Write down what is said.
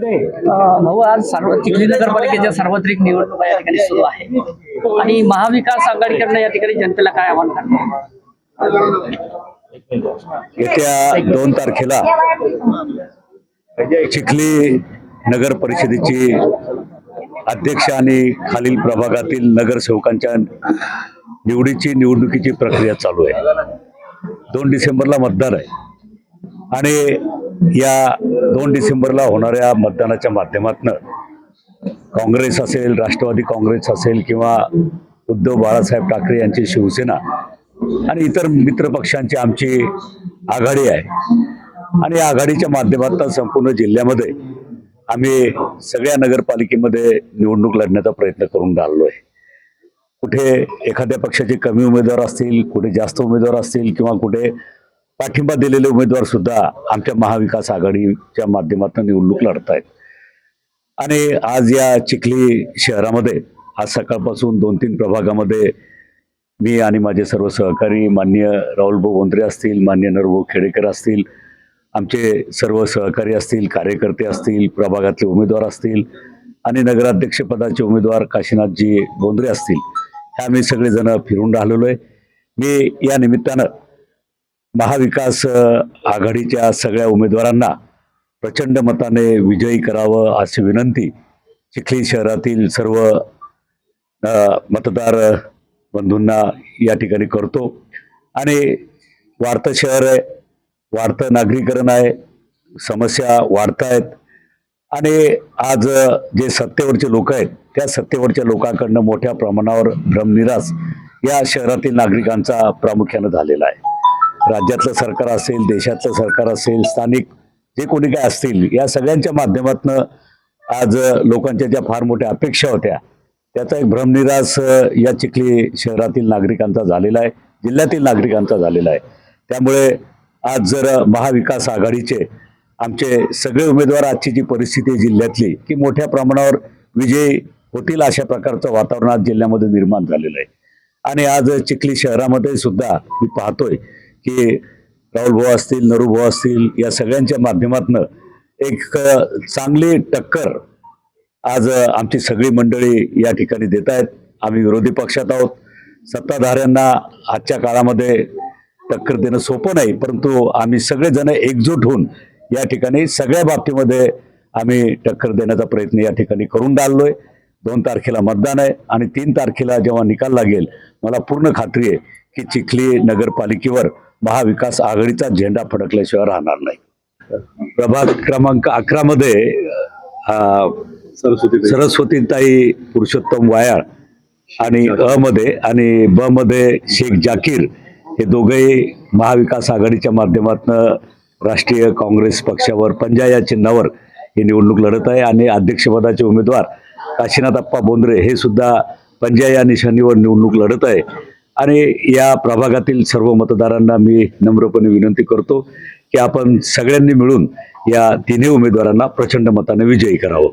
भाऊ आज चिखली नगरपालिकेच्या सार्वत्रिक निवडणुका या ठिकाणी सुरू आहे. आणि महाविकास आघाडीकडनं या ठिकाणी जनतेला काय आव्हान करणार? येत्या दोन तारखेला चिखली नगर परिषदेची अध्यक्ष आणि खालील प्रभागातील नगरसेवकांच्या निवडीची निवडणुकीची प्रक्रिया चालू आहे. दोन डिसेंबरला मतदान आहे. आणि या दोन डिसेंबरला होणाऱ्या मतदानाच्या माध्यमातून काँग्रेस असेल राष्ट्रवादी काँग्रेस असेल किंवा उद्धव बाळासाहेब ठाकरे यांची शिवसेना आणि इतर मित्र पक्षांची आमची आघाडी आहे. आणि या आघाडीच्या माध्यमातून संपूर्ण जिल्ह्यामध्ये आम्ही सगळ्या नगरपालिकेमध्ये निवडणूक लढण्याचा प्रयत्न करून राहिलो आहे कुठे एखाद्या पक्षाचे कमी उमेदवार असतील कुठे जास्त उमेदवार असतील किंवा कुठे पाठिंबा दिलेले उमेदवार सुद्धा आमच्या महाविकास आघाडीच्या माध्यमातून निवडणूक लढत आहेत आणि आज या चिखली शहरामध्ये आज सकाळपासून दोन तीन प्रभागामध्ये मी आणि माझे सर्व सहकारी मान्य राहुलभाऊ बोंद्रे असतील मान्य नरभाऊ खेडेकर असतील आमचे सर्व सहकारी असतील कार्यकर्ते असतील प्रभागातले उमेदवार असतील आणि नगराध्यक्षपदाचे उमेदवार काशीनाथजी बोंद्रे असतील ह्या आम्ही सगळेजण फिरून राहिलेलो आहे. मी या निमित्तानं महाविकास आघाडीच्या सगळ्या उमेदवारांना प्रचंड मताने विजयी करावं अशी विनंती चिखली शहरातील सर्व मतदार बंधूंना या ठिकाणी करतो. आणि वाढतं शहर आहे वाढतं नागरीकरण आहे समस्या वाढत आहेत. आणि आज जे सत्तेवरचे लोक आहेत त्या सत्तेवरच्या लोकांकडनं मोठ्या प्रमाणावर भ्रमनिरास या शहरातील नागरिकांचा प्रामुख्यानं झालेला आहे. राज्यातलं सरकार असेल देशातलं सरकार असेल स्थानिक जे कोणी काय असतील या सगळ्यांच्या माध्यमातनं आज लोकांच्या ज्या फार मोठ्या अपेक्षा होत्या त्याचा एक भ्रमनिरास या चिखली शहरातील नागरिकांचा झालेला आहे जिल्ह्यातील नागरिकांचा झालेला आहे. त्यामुळे आज जर महाविकास आघाडीचे आमचे सगळे उमेदवार आजची जी परिस्थिती आहे जिल्ह्यातली की मोठ्या प्रमाणावर विजयी होतील अशा प्रकारचं वातावरण आज जिल्ह्यामध्ये निर्माण झालेलं आहे. आणि आज चिखली शहरामध्ये सुद्धा मी पाहतोय की राहुल भाऊ असतील नरू भाऊ असतील या सगळ्यांच्या माध्यमातनं एक चांगली टक्कर आज आमची सगळी मंडळी या ठिकाणी देत आहेत. आम्ही विरोधी पक्षात आहोत. सत्ताधाऱ्यांना आजच्या काळामध्ये टक्कर देणं सोपं नाही परंतु आम्ही सगळेजण एकजूट होऊन या ठिकाणी सगळ्या बाबतीमध्ये आम्ही टक्कर देण्याचा प्रयत्न या ठिकाणी करून राहिलोय दोन तारखेला मतदान आहे आणि तीन तारखेला जेव्हा निकाल लागेल मला पूर्ण खात्री आहे की चिखली नगरपालिकेवर महाविकास आघाडीचा झेंडा फडकल्याशिवाय राहणार नाही. प्रभाग क्रमांक अकरा मध्ये सरस्वती सरस्वतीताई पुरुषोत्तम वायाळ आणि अ मध्ये आणि ब मध्ये शेख जाकीर हे दोघेही महाविकास आघाडीच्या माध्यमातून राष्ट्रीय काँग्रेस पक्षावर पंजा या चिन्हावर ही निवडणूक लढत आहे आणि अध्यक्षपदाचे उमेदवार काशीनाथ अप्पा बोंद्रे हे सुद्धा पंजा या निशाणीवर निवडणूक लढत आहे. आणि या प्रभागातील सर्व मतदारांना मी नम्रपणे विनंती करतो की आपण सगळ्यांनी मिळून या तिन्ही उमेदवारांना प्रचंड मताने विजयी करावं.